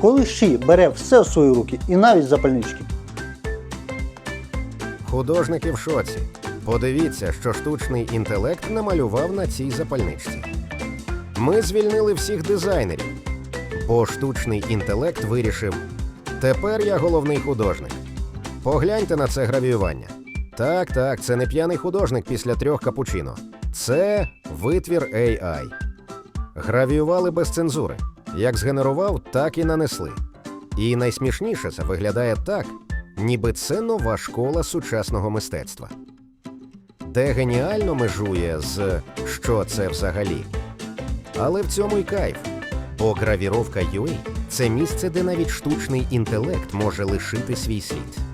коли Ші бере все в свої руки і навіть запальнички. Художники в шоці. Подивіться, що штучний інтелект намалював на цій запальничці. Ми звільнили всіх дизайнерів, бо штучний інтелект вирішив: тепер я головний художник. Погляньте на це гравіювання. Так, так, це не п'яний художник після трьох капучино. Це витвір AI. Гравіювали без цензури. Як згенерував, так і нанесли. І найсмішніше це виглядає так, ніби це нова школа сучасного мистецтва. Де геніально межує з що це взагалі. Але в цьому й кайф. Бо гравіровка UA – це місце, де навіть штучний інтелект може лишити свій слід.